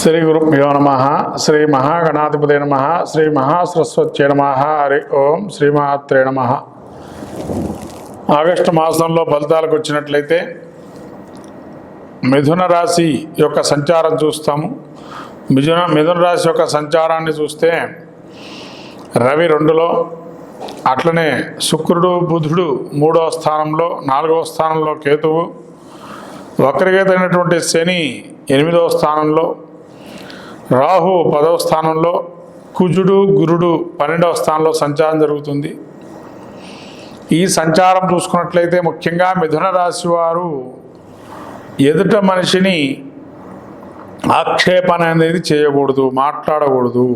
శ్రీ గురుభ్యో నమ శ్రీ మహాగణాధిపతి నమ శ్రీ మహాసరస్వత్యే నమ హరి ఓం శ్రీమాత్రే నమ. ఆగస్టు మాసంలో ఫలితాలకు వచ్చినట్లయితే మిథున రాశి యొక్క సంచారం చూస్తాము. మిథున మిథున రాశి యొక్క సంచారాన్ని చూస్తే రవి రెండులో అట్లనే శుక్రుడు బుధుడు మూడవ స్థానంలో నాలుగవ స్థానంలో కేతువు. వక్రగతైనటువంటి శని ఎనిమిదవ స్థానంలో రాహు పదవ స్థానంలో కుజుడు గురుడు పన్నెండవ స్థానంలో సంచారం జరుగుతుంది. ఈ సంచారం చూసుకున్నట్లయితే ముఖ్యంగా మిథున రాశి వారు ఎదుట మనిషిని ఆక్షేపణ అనేది చేయకూడదు మాట్లాడకూడదు.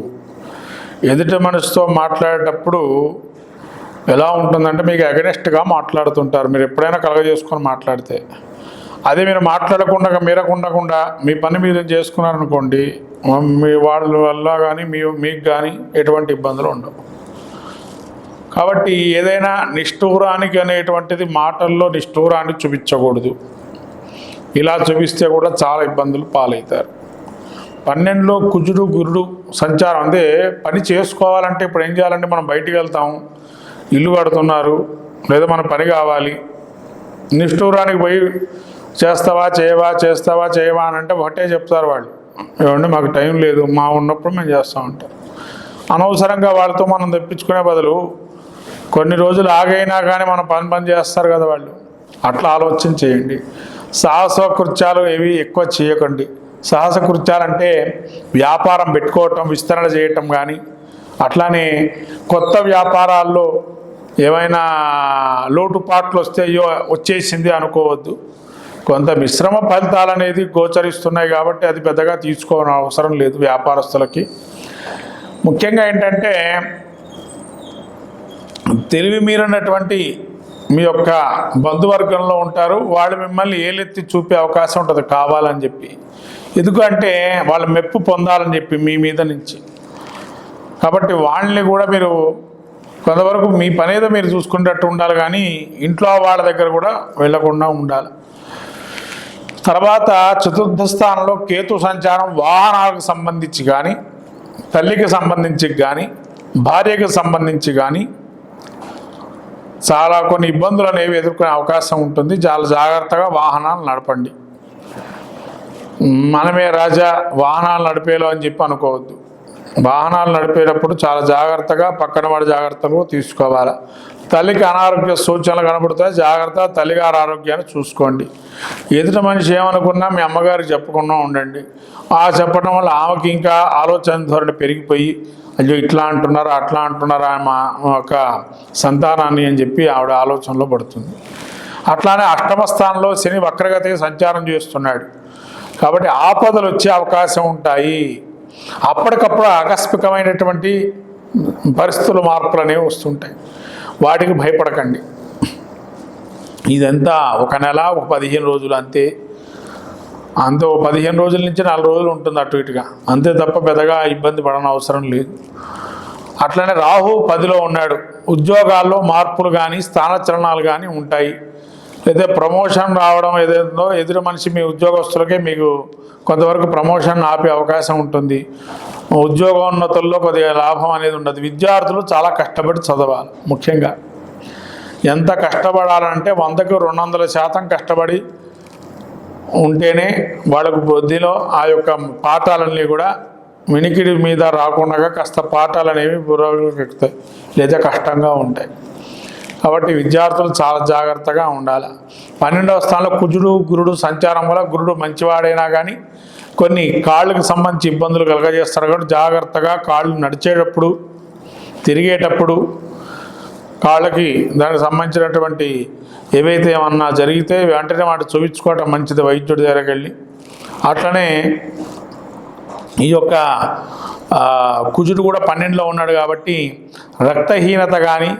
ఎదుట మనిషితో మాట్లాడేటప్పుడు ఎలా ఉంటుందంటే మీకు అగనెస్ట్గా మాట్లాడుతుంటారు. మీరు ఎప్పుడైనా కలగజేసుకొని మాట్లాడితే. అదే మీరు మాట్లాడకుండా మీరకుండకుండా మీ పని మీరు చేసుకున్నారనుకోండి మీ వాళ్ళ వల్ల కానీ మీ మీకు కానీ ఎటువంటి ఇబ్బందులు ఉండవు. కాబట్టి ఏదైనా నిష్ఠూరానికి అనేటువంటిది మాటల్లో నిష్ఠూరాన్ని చూపించకూడదు. ఇలా చూపిస్తే కూడా చాలా ఇబ్బందులు పాలవుతారు. పన్నెండులో కుజుడు గురుడు సంచారం అంటే పని చేసుకోవాలంటే ఇప్పుడు ఏం చేయాలంటే మనం బయటికి వెళ్తాం ఇల్లు కడుతున్నారు లేదా మన పని కావాలి నిష్ఠూరానికి పోయి చేస్తావా చేయవా చేస్తావా చేయవా అని అంటే ఒకటే చెప్తారు వాళ్ళు. ఏమంటే మాకు టైం లేదు మా ఉన్నప్పుడు మేము చేస్తూ ఉంటాం. అనవసరంగా వాళ్ళతో మనం తెప్పించుకునే బదులు కొన్ని రోజులు ఆగైనా కానీ మనం పని పని చేస్తారు కదా వాళ్ళు. అట్లా ఆలోచన చేయండి. సాహస కృత్యాలు ఏవి ఎక్కువ చేయకండి. సాహస కృత్యాలంటే వ్యాపారం పెట్టుకోవటం విస్తరణ చేయటం కానీ అట్లానే కొత్త వ్యాపారాల్లో ఏమైనా లోటుపాట్లు వస్తే అయ్యో వచ్చేసింది అనుకోవద్దు. కొంత మిశ్రమ ఫలితాలు అనేది గోచరిస్తున్నాయి కాబట్టి అది పెద్దగా తీసుకోవడం అవసరం లేదు వ్యాపారస్తులకి. ముఖ్యంగా ఏంటంటే తెలివి మీరినటువంటి మీ యొక్క బంధువర్గంలో ఉంటారు వాళ్ళు మిమ్మల్ని ఏలెత్తి చూపే అవకాశం ఉంటుంది కావాలని చెప్పి. ఎందుకంటే వాళ్ళ మెప్పు పొందాలని చెప్పి మీ మీద నుంచి. కాబట్టి వాళ్ళని కూడా మీరు కొంతవరకు మీ పని ఏదో మీరు చూసుకునేటట్టు ఉండాలి కానీ ఇంట్లో వాళ్ళ దగ్గర కూడా వెళ్ళకుండా ఉండాలి. తర్వాత చతుర్థ స్థానంలో కేతు సంచారం వాహనాలకు సంబంధించి కానీ తల్లికి సంబంధించి కానీ భార్యకు సంబంధించి కానీ చాలా కొన్ని ఇబ్బందులు అనేవి ఎదుర్కొనే అవకాశం ఉంటుంది. చాలా జాగ్రత్తగా వాహనాలు నడపండి. మనమే రాజా వాహనాలు నడిపేలో అని చెప్పి అనుకోవద్దు. వాహనాలు నడిపేటప్పుడు చాలా జాగ్రత్తగా పక్కన వాడి జాగ్రత్తలు తీసుకోవాలి. తల్లికి అనారోగ్య సూచనలు కనబడుతాయి. జాగ్రత్త తల్లిగారి ఆరోగ్యాన్ని చూసుకోండి. ఎదుటి మనిషి ఏమనుకున్నా మీ అమ్మగారికి చెప్పకుండా ఉండండి. ఆ చెప్పడం వల్ల ఆమెకి ఇంకా ఆలోచన ధోరణి పెరిగిపోయి అయ్యో ఇట్లా అంటున్నారా అట్లా అంటున్నారా మా యొక్క సంతానాన్ని అని చెప్పి ఆవిడ ఆలోచనలో పడుతుంది. అట్లానే అష్టమ స్థానంలో శని వక్రగతికి సంచారం చేస్తున్నాడు. కాబట్టి ఆపదలు వచ్చే అవకాశం ఉంటాయి. అప్పటికప్పుడు ఆకస్మికమైనటువంటి పరిస్థితుల మార్పులు అనేవి వస్తుంటాయి. వాటికి భయపడకండి. ఇదంతా ఒక నెల ఒక పదిహేను రోజులు అంతే. అంతే ఒక పదిహేను రోజుల నుంచి నాలుగు రోజులు ఉంటుంది అటు ఇటుగా. అంతే తప్ప పెద్దగా ఇబ్బంది పడని అవసరం లేదు. అట్లనే రాహు పదిలో ఉన్నాడు. ఉద్యోగాల్లో మార్పులు కానీ స్థానచలనాలు కానీ ఉంటాయి. లేదా ప్రమోషన్ రావడం ఏదైందో ఎదురు మనిషి మీ ఉద్యోగస్తులకే మీకు కొంతవరకు ప్రమోషన్ ఆపే అవకాశం ఉంటుంది. ఉద్యోగోన్నతుల్లో కొద్దిగా లాభం అనేది ఉండదు. విద్యార్థులు చాలా కష్టపడి చదవాలి ముఖ్యంగా. ఎంత కష్టపడాలంటే వందకు రెండు వందల శాతం కష్టపడి ఉంటేనే వాళ్ళకు బుద్ధిలో ఆ యొక్క పాఠాలన్నీ కూడా వినికిడి మీద రాకుండా కాస్త పాఠాలు అనేవి బుర్రలోకి ఎక్కుతాయి. లేదా కష్టంగా ఉంటాయి. కాబట్టి విద్యార్థులు చాలా జాగ్రత్తగా ఉండాలి. పన్నెండవ స్థానంలో కుజుడు గురుడు సంచారం వల్ల గురుడు మంచివాడైనా కానీ కొన్ని కాళ్ళకు సంబంధించి ఇబ్బందులు కలగజేస్తారు కాబట్టి జాగ్రత్తగా కాళ్ళు నడిచేటప్పుడు తిరిగేటప్పుడు కాళ్ళకి దానికి సంబంధించినటువంటి ఏవైతే ఏమన్నా జరిగితే వెంటనే వాటి చూపించుకోవటం మంచిది వైద్యుడి దగ్గరికి వెళ్ళి. అట్లనే ఈ యొక్క కుజుడు కూడా పన్నెండులో ఉన్నాడు కాబట్టి రక్తహీనత కానీ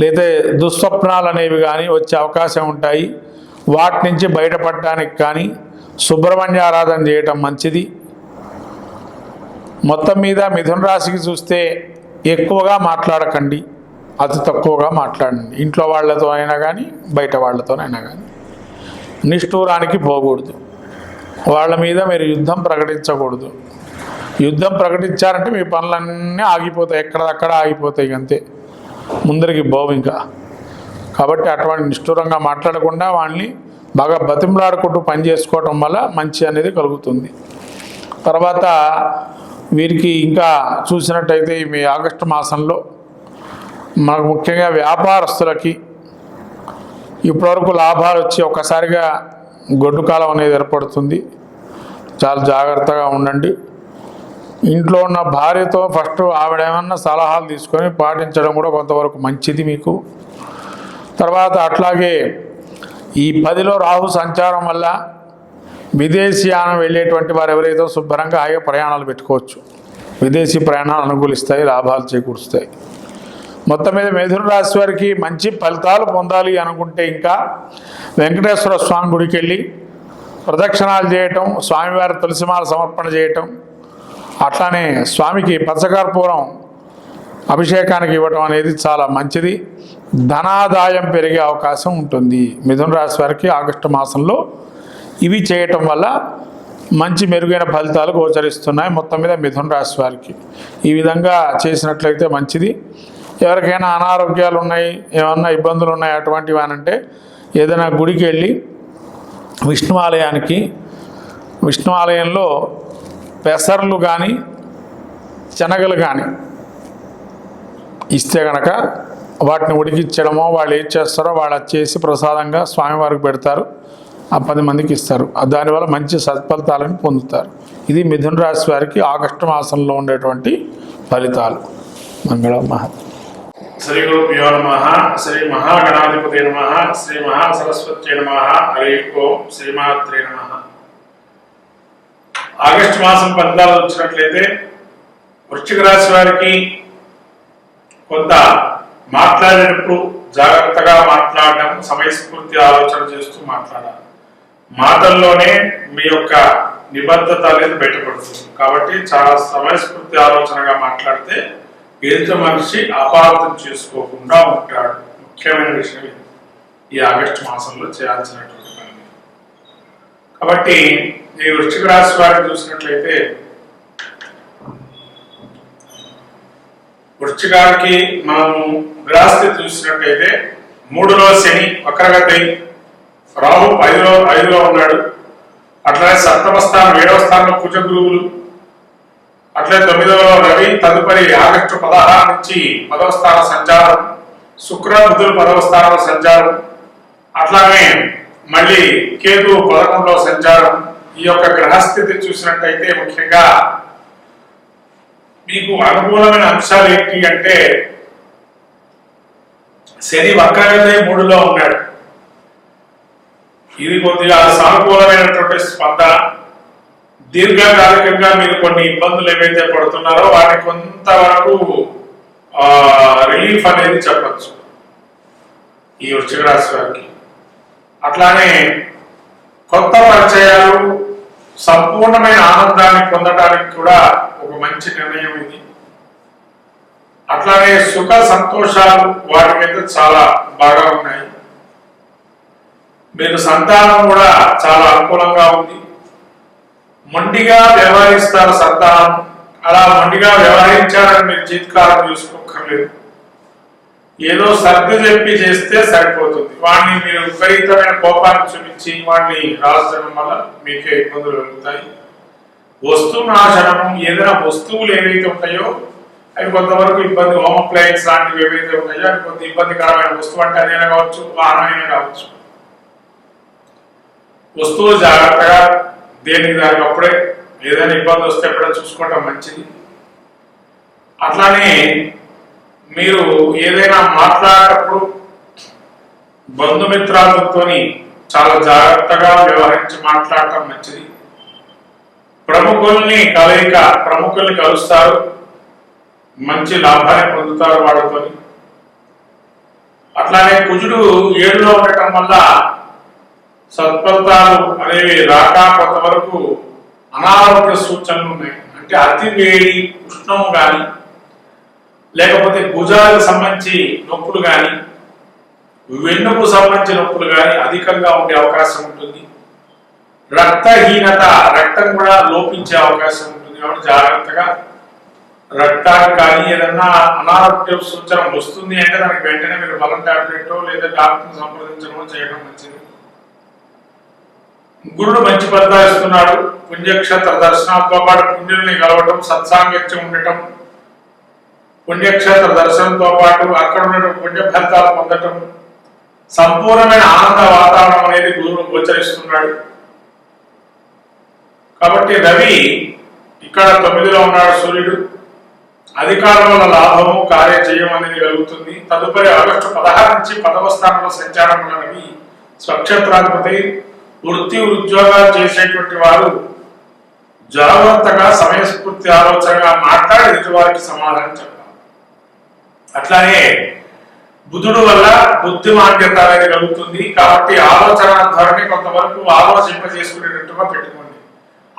లేదా దుస్వప్నాలు అనేవి కానీ వచ్చే అవకాశం ఉంటాయి. వాటి నుంచి బయటపడటానికి కానీ సుబ్రహ్మణ్య ఆరాధన చేయటం మంచిది. మొత్తం మీద మిథున రాశికి చూస్తే ఎక్కువగా మాట్లాడకండి. అతి తక్కువగా మాట్లాడండి. ఇంట్లో వాళ్ళతో అయినా కానీ బయట వాళ్ళతోనైనా కానీ నిష్ఠూరానికి పోకూడదు. వాళ్ళ మీద మీరు యుద్ధం ప్రకటించకూడదు. యుద్ధం ప్రకటించారంటే మీ పనులన్నీ ఆగిపోతాయి. ఎక్కడక్కడ ఆగిపోతాయి అంతే. ముందరికి పోవు ఇంకా. కాబట్టి అటువంటి నిష్ఠూరంగా మాట్లాడకుండా వాళ్ళని బాగా బతిమలాడుకుంటూ పని చేసుకోవటం వల్ల మంచి అనేది కలుగుతుంది. తర్వాత వీరికి ఇంకా చూసినట్టయితే ఈ మీ ఆగస్టు మాసంలో మనకు ముఖ్యంగా వ్యాపారస్తులకి ఇప్పటివరకు లాభాలు వచ్చి ఒక్కసారిగా గొడ్డు కాలం అనేది ఏర్పడుతుంది. చాలా జాగ్రత్తగా ఉండండి. ఇంట్లో ఉన్న భార్యతో ఫస్ట్ ఆవిడ ఏమన్నా సలహాలు తీసుకొని పాటించడం కూడా కొంతవరకు మంచిది మీకు. తర్వాత అట్లాగే ఈ పదిలో రాహు సంచారం వల్ల విదేశీయానం వెళ్ళేటువంటి వారు ఎవరైతే శుభ్రంగా హాయిగా ప్రయాణాలు పెట్టుకోవచ్చు. విదేశీ ప్రయాణాలు అనుకూలిస్తాయి లాభాలు చేకూరుస్తాయి. మొత్తం మీద మిథున రాశి వారికి మంచి ఫలితాలు పొందాలి అనుకుంటే ఇంకా వెంకటేశ్వర స్వామి గుడికి వెళ్ళి ప్రదక్షిణాలు చేయటం స్వామివారి తులసిమాల సమర్పణ చేయటం అట్లానే స్వామికి పచ్చకర్పూరం అభిషేకానికి ఇవ్వటం అనేది చాలా మంచిది. ధనాదాయం పెరిగే అవకాశం ఉంటుంది. మిథున రాశి వారికి ఆగస్టు మాసంలో ఇవి చేయటం వల్ల మంచి మెరుగైన ఫలితాలు గోచరిస్తున్నాయి మొత్తం మీద మిథున రాశి వారికి. ఈ విధంగా చేసినట్లయితే మంచిది. ఎవరికైనా అనారోగ్యాలు ఉన్నాయి ఏమన్నా ఇబ్బందులు ఉన్నాయి అటువంటివి అనంటే ఏదైనా గుడికి వెళ్ళి విష్ణు ఆలయానికి విష్ణు ఆలయంలో పెసర్లు కానీ శనగలు కానీ ఇస్తే గనక వాటిని ఉడికిచ్చడమో వాళ్ళు ఏం చేస్తారో వాళ్ళు చేసి ప్రసాదంగా స్వామివారికి పెడతారు. ఆ పది మందికి ఇస్తారు. దానివల్ల మంచి సత్ఫలితాలను పొందుతారు. ఇది మిథున రాశి వారికి ఆగస్టు మాసంలో ఉండేటువంటి ఫలితాలు. మంగళ మహా. శ్రీ గురుభ్యో నమ శ్రీ మహాగణాధిపతి నమ శ్రీ మహాసరస్వతి నమ హరి ఓం శ్రీమాత్రే నమ. ఆగస్టు మాసం ఫలితాలు వచ్చినట్లయితే వృశ్చిక రాశి వారికి కొంత మాట్లాడేటప్పుడు జాగ్రత్తగా మాట్లాడడం సమయస్ఫూర్తి ఆలోచన చేస్తూ మాట్లాడాలి. మాటల్లోనే మీ యొక్క నిబద్ధత అనేది బయటపడుతుంది. కాబట్టి చాలా సమయస్ఫూర్తి ఆలోచనగా మాట్లాడితే ఏదో మనిషి అపార్థం చేసుకోకుండా ఉంటాడు. ముఖ్యమైన విషయం ఈ ఆగస్టు మాసంలో చేయాల్సినటువంటి పని. కాబట్టి ఈ వృశ్చిక రాశి వారిని చూసినట్లయితే వృశ్చికానికి మనము గ్రాస్తి చూసినట్లయితే మూడులో శని వక్రగతి రాహు ఐదులో ఐదులో ఉన్నాడు. అట్లానే సప్తమ స్థానం ఏడవ స్థానంలో కుజ గురువులు. అట్లే తొమ్మిదవ రవి తదుపరి ఆగస్టు పదహారు నుంచి పదవ స్థాన సంచారం శుక్ర బుధులు పదవ స్థానంలో సంచారం. అట్లానే మళ్ళీ కేతు పదకొండవ సంచారం. ఈ యొక్క గ్రహస్థితి చూసినట్టయితే ముఖ్యంగా మీకు అనుకూలమైన అంశాలు ఏంటి అంటే శని వక్రగతి మూడులో ఉన్నాడు. ఇది కొద్దిగా సానుకూలమైనటువంటి స్పందన దీర్ఘకాలికంగా మీరు కొన్ని ఇబ్బందులు ఏవైతే పడుతున్నారో వాటిని కొంతవరకు రిలీఫ్ అనేది చెప్పచ్చు ఈ వృశ్చిక రాశి వారికి. అట్లానే కొత్త పరిచయాలు సంపూర్ణమైన ఆనందాన్ని పొందడానికి కూడా ఒక మంచి నిర్ణయం ఇది. అట్లానే సుఖ సంతోషాలు వాటికైతే చాలా బాగా ఉన్నాయి. మీరు సంతానం కూడా చాలా అనుకూలంగా ఉంది. మొండిగా వ్యవహరిస్తారు సంతానం. అలా మొండిగా వ్యవహరించారని మీరు జీవితకాలం చూసుకోక్కర్లేదు. ఏదో సర్దు చెప్పి చేస్తే సరిపోతుంది. వాడిని మీరు విపరీతమైన కోపాన్ని చూపించి వాడిని రాసడం వల్ల మీకే ఇబ్బందులు కలుగుతాయి. వస్తువు నాశనము ఏదైనా వస్తువులు ఏవైతే ఉంటాయో అవి కొంతవరకు ఇబ్బంది హోమ్ అప్లయన్స్ లాంటివి ఏవైతే ఉంటాయో అవి కొంత ఇబ్బందికరమైన వస్తువు అంటే అదైనా కావచ్చు వాహనమైనా కావచ్చు. వస్తువు జాగ్రత్తగా దేనికి దానికి అప్పుడే ఏదైనా ఇబ్బంది వస్తే ఎప్పుడైనా చూసుకోవటం మంచిది. అట్లానే మీరు ఏదైనా మాట్లాడేటప్పుడు బంధుమిత్రాలతోని చాలా జాగ్రత్తగా వ్యవహరించి మాట్లాడటం మంచిది. ప్రముఖుల్ని కలయిక ప్రముఖుల్ని కలుస్తారు. మంచి లాభాన్ని పొందుతారు వాళ్ళతోని. అట్లానే కుజుడు ఏడులో ఉండటం వల్ల సత్ఫలితాలు అనేవి రాక కొంతవరకు అనారోగ్య సూచనలు ఉన్నాయి. అంటే అతి వేడి ఉష్ణము కానీ లేకపోతే భుజాలకు సంబంధించి నొప్పులు కానీ వెన్నుకు సంబంధించిన నొప్పులు కానీ అధికంగా ఉండే అవకాశం ఉంటుంది. రక్తహీనత రక్తం కూడా లోపించే అవకాశం ఉంటుంది కాబట్టి జాగ్రత్తగా రక్తానికి కానీ ఏదన్నా అనారోగ్య సూచన వస్తుంది అంటే దానికి వెంటనే మీరు బలం టాబ్లెట్ లేదా డాక్టర్ని సంప్రదించడం చేయడం మంచిది. గురుడు మంచి ఫలితాలు ఇస్తున్నాడు. పుణ్యక్షేత్ర దర్శనాలతో పాటు పుణ్యుల్ని కలవటం సత్సాంగత్యం ఉండటం పుణ్యక్షేత్ర దర్శనంతో పాటు అక్కడ ఉన్న పుణ్య ఫలితాలు పొందటం సంపూర్ణమైన ఆనంద వాతావరణం అనేది గురువును గోచరిస్తున్నాడు. కాబట్టి రవి ఇక్కడ తొమ్మిదిలో ఉన్నాడు సూర్యుడు. అధికారం వల్ల లాభము కార్యజయం అనేది కలుగుతుంది. తదుపరి ఆగస్టు పదహారు నుంచి పదవ స్థానంలో సంచారం ఉన్న స్వక్షేత్రాధిపతి. వృత్తి ఉద్యోగాలు చేసేటువంటి వారు జాగ్రత్తగా సమయస్ఫూర్తి ఆలోచనగా మాట్లాడి ఎదుటి వారికి సమాధానం చెప్పారు అట్లానే బుధుడు వల్ల బుద్ధిమాంద్యత అనేది కలుగుతుంది. కాబట్టి ఆలోచన ధోరణి కొంతవరకు ఆలోచింపజేసుకునేటట్టుగా పెట్టుకోండి.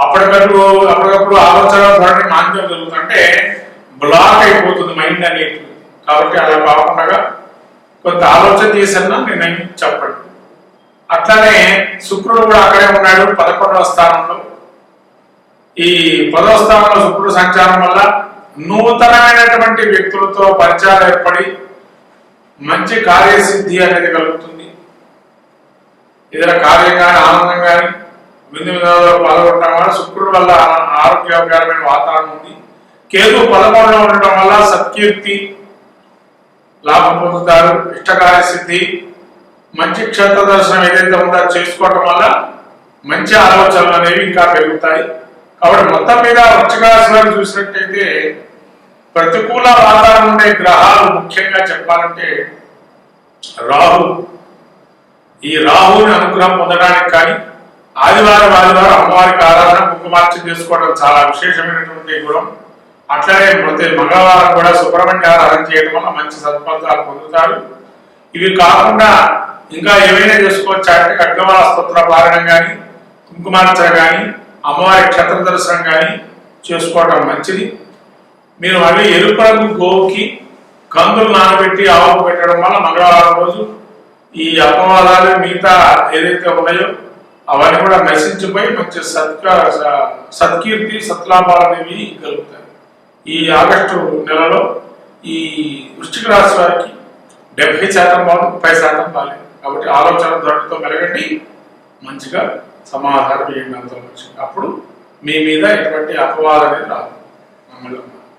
అప్పటికప్పుడు అప్పటికప్పుడు ఆలోచన ధోరణి మాంద్యం కలుగుతుంటే బ్లాక్ అయిపోతుంది మైండ్ అనేది. కాబట్టి అలా కాకుండా కొంత ఆలోచన చేశాను నేను చెప్పండి. అట్లానే శుక్రుడు కూడా అక్కడే ఉన్నాడు పదకొండవ స్థానంలో. ఈ పదవ స్థానంలో శుక్రుడు సంచారం వల్ల నూతనమైనటువంటి వ్యక్తులతో పరిచయాలు ఏర్పడి మంచి కార్యసిద్ధి అనేది కలుగుతుంది. ఇతర కార్యం కానీ ఆనందం కానీ విందు వినోదాల్లో పాల్గొనడం వల్ల శుక్రుడు వల్ల ఆరోగ్యకరమైన వాతావరణం ఉంది. కేతు పదకొండులో ఉండటం వల్ల సత్కీర్తి లాభం పొందుతారు ఇష్టకార్య సిద్ధి మంచి క్షేత్ర దర్శనం ఏదైతే ఉందో చేసుకోవటం వల్ల మంచి ఆలోచనలు అనేవి ఇంకా పెరుగుతాయి. కాబట్టి మొత్తం మీద వృశ్చిక చూసినట్టయితే ప్రతికూల వాతావరణం ఉండే గ్రహాలు ముఖ్యంగా చెప్పాలంటే రాహు. ఈ రాహుని అనుగ్రహం పొందడానికి కానీ ఆదివారం ఆదివారం అమ్మవారికి ఆరాధన కుంకుమార్చన చేసుకోవడం చాలా విశేషమైనటువంటి గుణం. అట్లనే ప్రతి మంగళవారం కూడా సుబ్రహ్మణ్య ఆరాధన చేయడం వల్ల మంచి సత్ఫలితాలు పొందుతారు. ఇవి కాకుండా ఇంకా ఏమైనా చేసుకోవచ్చా అంటే ఖడ్గమాల స్తోత్ర పారాయణం కానీ కుంకుమార్చన కానీ అమ్మవారి క్షేత్ర దర్శనం కానీ చేసుకోవడం మంచిది. మీరు మళ్ళీ ఎరుపడకు రంగు గోవుకి కందులు నానబెట్టి ఆవుకు పెట్టడం వల్ల మంగళవారం రోజు ఈ అపవాదాలు మిగతా ఏదైతే ఉన్నాయో అవన్నీ కూడా నశించిపోయి మంచి సత్క స- సత్కీర్తి సత్లాభాలు అనేవి కలుగుతాయి. ఈ ఆగస్టు నెలలో ఈ వృష్టిక రాశి వారికి డెబ్బై శాతం బాగుంది ముప్పై శాతం బాగాలేదు. కాబట్టి ఆలోచన ధోరణితో మెరగండి మంచిగా సమాధానం చేయండి అంత మంచిగా అప్పుడు మీ మీద ఎటువంటి అపవాదం అనేది రాదు. మమ్మల్ని